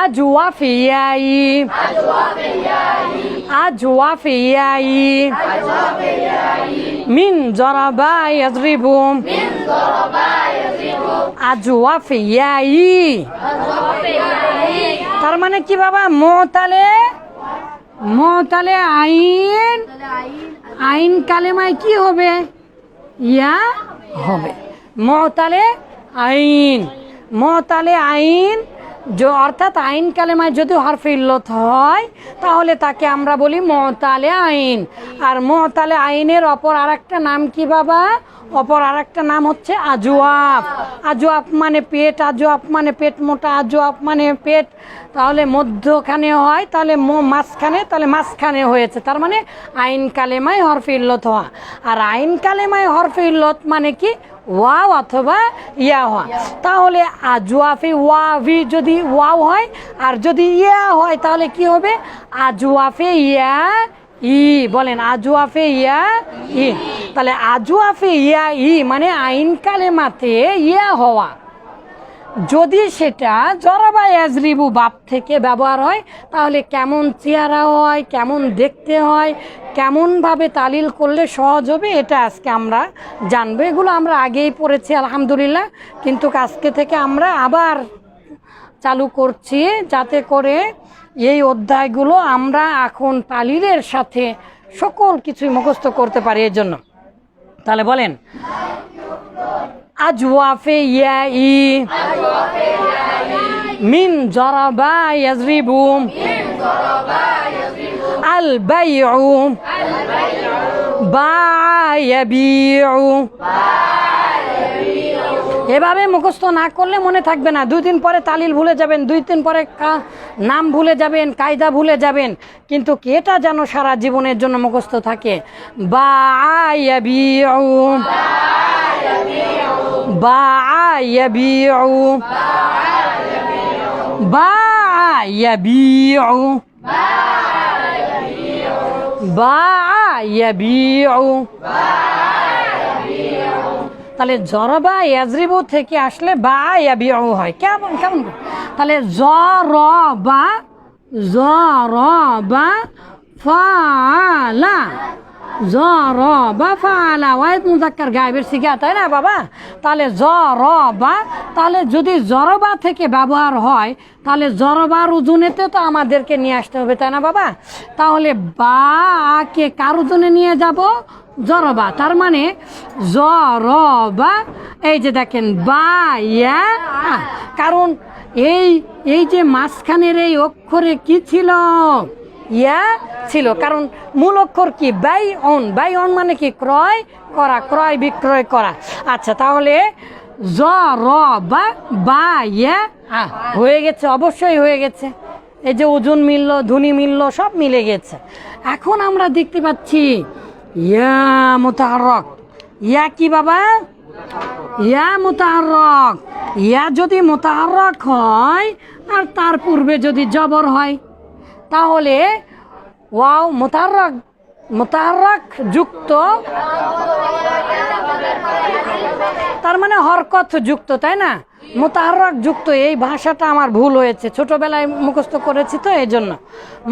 Ajua fiyai. Ajua fiyai. Min zaraba yadribu. Min zaraba yadribu. Ajua fiyai. তার মানে কি বাবা মোতালে মোতালে আইন আইন কালেমায় কি Hobe. ইয়া হবে মোতালে আইন মোতালে আইন অর্থাৎ আইন কালেমায় যদি হরফে ইল্লত হয়, তাহলে তাকে আমরা বলি মতালে আইন। আর মতালে আইনের অপর আর একটা নাম কি বাবা? অপর আরেকটা নাম হচ্ছে আজুয়াপ আজুয়াপ মানে পেট আজুয়াপ মানে পেট মোটা আজুয়াপ মানে পেট তাহলে মধ্যখানে হয়, তাহলে মাঝখানে তাহলে মাঝখানে হয়েছে। তার মানে আইন কালেমায় হরফে ইল্লত হওয়া। আর আইন কালেমায় হরফে ইল্লত মানে কি? ওয়াও অথবা ইয়া হওয়া। তাহলে আজুয়াফি ওয়াভি যদি ওয়াও হয়, আর যদি ইয়া হয়, তাহলে কি হবে? আজুয়াফে ইয়া ই, বলেন আজুয়াফে ইয়া ই। তাহলে আজু আফে ইয়া ই মানে আইন কালেমাতে ইয়া হওয়া। যদি সেটা জরাবা ইয়াজরিবু বাপ থেকে ব্যবহার হয়, তাহলে কেমন চেহারা হয়, কেমন দেখতে হয়, কেমনভাবে তালিল করলে সহজ হবে, এটা আজকে আমরা জানব। এগুলো আমরা আগেই পড়েছি, আলহামদুলিল্লাহ। কিন্তু আজকে থেকে আমরা আবার চালু করছি, যাতে করে এই অধ্যায়গুলো আমরা এখন তালিলের সাথে সকল কিছুই মুখস্থ করতে পারি এর জন্য। তাহলে বলেন, আজওয়াফে ইয়া ই মিন জরাবা ইয়াজরিবু, আল বাইউ বা ইয়াবিউ এভাবে মুখস্থ না করলে মনে থাকবে না। দুই দিন পরে তালিল ভুলে যাবেন, দুই দিন পরে নাম ভুলে যাবেন, কায়দা ভুলে যাবেন। কিন্তু এটা যেন সারা জীবনের জন্য মুখস্থ থাকে? বা বা বা বা তাহলে জরবা ইয়াজরিবু থেকে আসলে বা ইয়াবিউ হয়। কেমন কেমন? তাহলে জরবা জরবা ফালা। জরবা ফালা। ওয়াহিদ মুজাক্কার গায়েবের শিখা তাই না বাবা? তাহলে জরবা, তাহলে যদি জরবা থেকে ব্যবহার হয়, তাহলে জরবার উজুনেতে তো আমাদেরকে নিয়ে আসতে হবে, তাই না বাবা? তাহলে বা কে কার ওজনে নিয়ে যাব? জরবা, তার মানে জরবা, এই যে দেখেন বা ইয়া কারণ এই এই যে মাঝখানের এই অক্ষরে কি ছিল? ইয়া ছিল। কারণ মূল অক্ষর কি? বাই অন বাই অন মানে কি? ক্রয় করা, ক্রয় বিক্রয় করা। আচ্ছা তাহলে জ র বা বা ইয়া। হয়ে গেছে, অবশ্যই হয়ে গেছে। এই যে ওজন মিলল, ধ্বনি মিলল, সব মিলে গেছে। এখন আমরা দেখতে পাচ্ছি ইয়া মোতারক ইয়া কি বাবা? ইয়া মোতারক ইয়া যদি মোতারক হয়, আর তার পূর্বে যদি জবর হয়, তাহলে ওয়াও মোতারক মোতাহারক যুক্ত তার মানে হরকত যুক্ত, তাই না? মোতারক যুক্ত, এই ভাষাটা আমার ভুল হয়েছে। ছোটবেলায় মুখস্থ করেছি তো এই জন্য।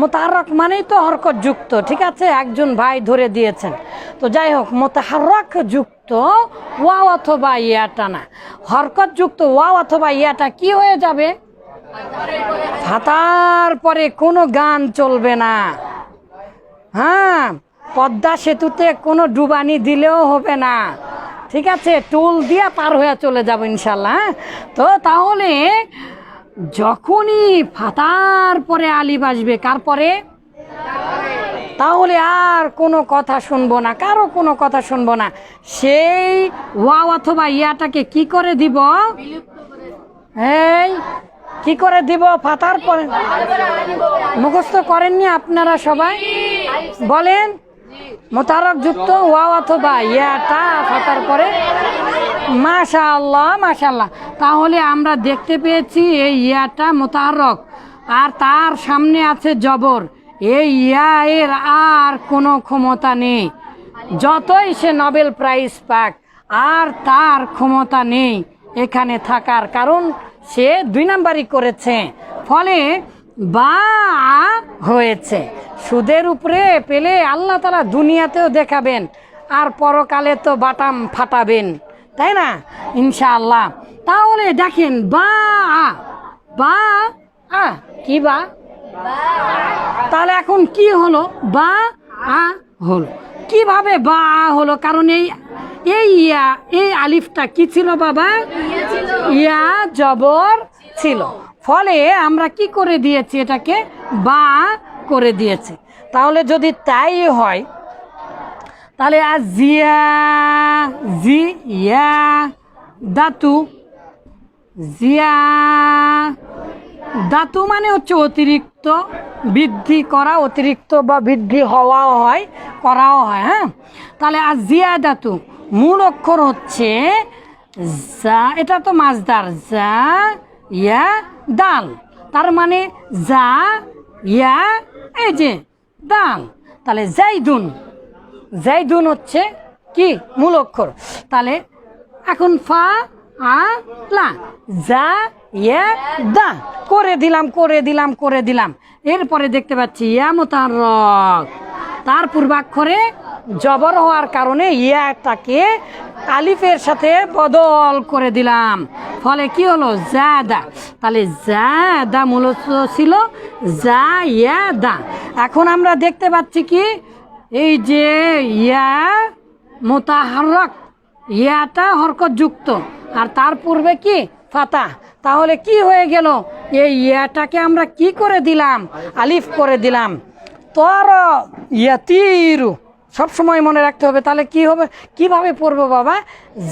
মোতারক মানেই তো হরকত যুক্ত, ঠিক আছে? একজন ভাই ধরে দিয়েছেন। তো যাই হোক, মোতাহারক যুক্ত, ওয়াও অথবা ইয়াটা না। হরকত যুক্ত, ওয়াও অথবা ইয়াটা কি হয়ে যাবে? হাতার পরে কোনো গান চলবে না। হ্যাঁ পদ্মা সেতুতে কোনো ডুবানি দিলেও হবে না। ঠিক আছে টুল দিয়া পার হয়ে চলে যাব ইনশাল্লাহ হ্যাঁ? তো তাহলে যখনই ফাতার পরে আলিফ আসবে, কার পরে? তাহলে আর কোনো কথা শুনব না, কারও কোনো কথা শুনব না। সেই ওয়াও অথবা ইয়াটাকে কি করে দিব? এই, কি করে দিব? ফাতার পরে মুখস্থ করেননি আপনারা সবাই? বলেন। মোতারক যুক্ত ওয়াও অথবা ইয়াটা ফাতার পরে মাশা আল্লাহ মাশা তাহলে আমরা দেখতে পেয়েছি এই ইয়াটা মোতারক আর তার সামনে আছে জবর। এই ইয়া এর আর কোনো ক্ষমতা নেই। যতই সে নোবেল প্রাইজ পাক, আর তার ক্ষমতা নেই এখানে থাকার। কারণ সে দুই নাম্বারই করেছে। ফলে বা হয়েছে। সুদের উপরে পেলে আল্লাহ তালা দুনিয়াতেও দেখাবেন, আর পরকালে তো বাটাম ফাটাবেন। তাই না? ইনশাআল্লাহ। তাহলে দেখেন বা বা আ কি বা? তাহলে এখন কি হলো? বা আ হলো। কীভাবে বা আ হলো? কারণ এই এই ইয়া, এই আলিফটা কি ছিল বাবা? ইয়া জবর ছিল। ফলে আমরা কি করে দিয়েছি এটাকে? বা করে দিয়েছি। তাহলে যদি তাই হয়, তাহলে আর জিয়া জি ইয়া দাতু, জিয়া, দাতু মানে হচ্ছে অতিরিক্ত বৃদ্ধি করা, অতিরিক্ত বা বৃদ্ধি হওয়াও হয়, করাও হয় হ্যাঁ? তাহলে আর জিয়া, দাতু, মূল অক্ষর হচ্ছে যা এটা তো মাছদার যা ইয়া দাল তার মানে যা, ইয়া, এই যে দাল তাহলে জাইদুন। জাইদুন হচ্ছে কি? মূল অক্ষর। তাহলে এখন ফা, আ, লা। যা, ইয়া, দা। করে দিলাম করে দিলাম করে দিলাম। এরপরে দেখতে পাচ্ছি ইয়া মোতারক তার পূর্বাক্ষরে জবর হওয়ার কারণে ইয়াটাকে আলিফের সাথে বদল করে দিলাম। ফলে কি হলো? জাদা। তাহলে জাদা মূলত ছিল যা ইয়া দা এখন আমরা দেখতে পাচ্ছি কি? এই যে ইয়া মোতাহারক ইয়াটা হরকত যুক্ত আর তার পূর্বে কি? ফাতা তাহলে কি হয়ে গেল? এই ইয়াটাকে আমরা কি করে দিলাম? আলিফ করে দিলাম। তর ইয়াতিরু। সব সময় মনে রাখতে হবে, তাহলে কি হবে? কীভাবে পড়ব বাবা?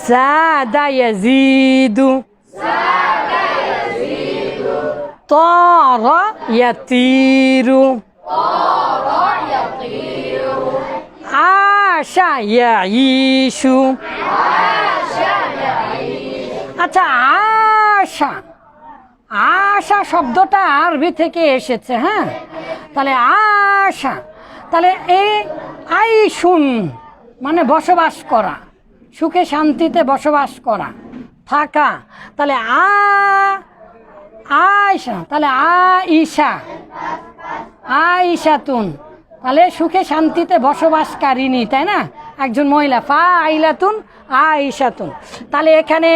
জাদা ইয়াজিদু। তর আশা ইয়াইশু আচ্ছা আশা। আশা শব্দটা আরবি থেকে এসেছে হ্যাঁ? তাহলে আশা। তাহলে এই আইসুন মানে বসবাস করা, সুখে শান্তিতে বসবাস করা, থাকা, তাহলে আ, আয়সা, তাহলে আ ঈশা আইসাতুন তাহলে সুখে শান্তিতে বসবাসকারিনী তাই না? একজন মহিলা, ফা আইলাতুন আইসাতুন তাহলে এখানে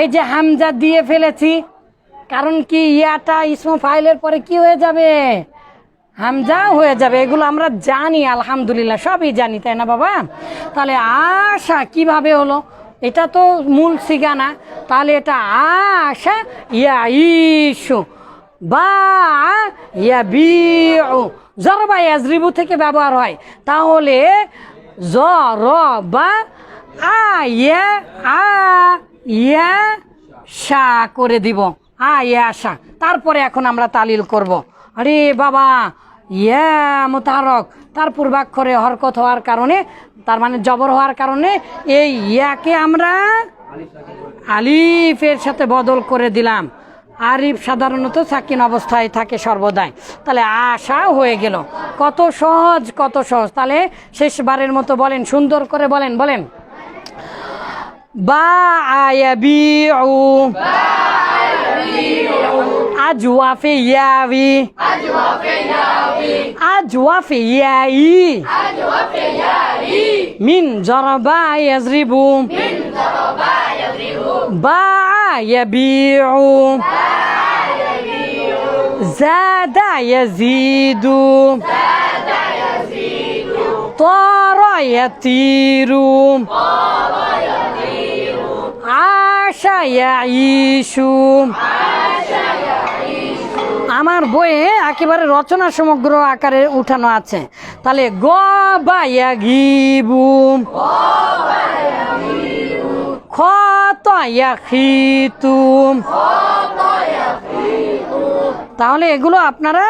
এই যে হামজা দিয়ে ফেলেছি, কারণ কি ইয়াটা ইসমো ফাইলের পরে কি হয়ে যাবে? হামজা হয়ে যাবে, এগুলো আমরা জানি, আলহামদুলিল্লাহ, সবই জানি, তাই না বাবা? তাহলে আশা কীভাবে হলো? এটা তো মূল সিগানা তাহলে এটা আশা ইয়া ইসু বা ইয়া বিউ। জরবা ইয়াজরিবু থেকে ব্যবহার হয়। তাহলে জ, র, বা আ, ইয়া আ, ইয়া, সা করে দিব। আ, ইয়া, সা। তারপরে এখন আমরা তালিল করব। আরে বাবা, ইয়া মোতারক, তার পূর্বাক্ষরে হরকত হওয়ার কারণে, তার মানে জবর হওয়ার কারণে এই ইয়াকে আমরা আলিফের সাথে বদল করে দিলাম। আরিফ সাধারণত সাকিন অবস্থায় থাকে সর্বদাই। তাহলে আশা হয়ে গেল। কত সহজ কত সহজ। তাহলে শেষবারের মতো বলেন, সুন্দর করে বলেন বলেন। বা આ જુવા ફેયા આવી આ જુવા ફેયા આવી આ જુવા ફેયા આવી આ જુવા ફેયા આવી من جربا يضرب. من جربا يضرب. باع يبيع باع يبيع. زاد يزيد. زاد يزيد. طار يطير. طار يطير. عاش يعيش. عاش আমার বইয়ে একেবারে রচনা সমগ্র আকারে উঠানো আছে। তাহলে গ বা ঘিবুম খ ত খিতুম। তাহলে এগুলো আপনারা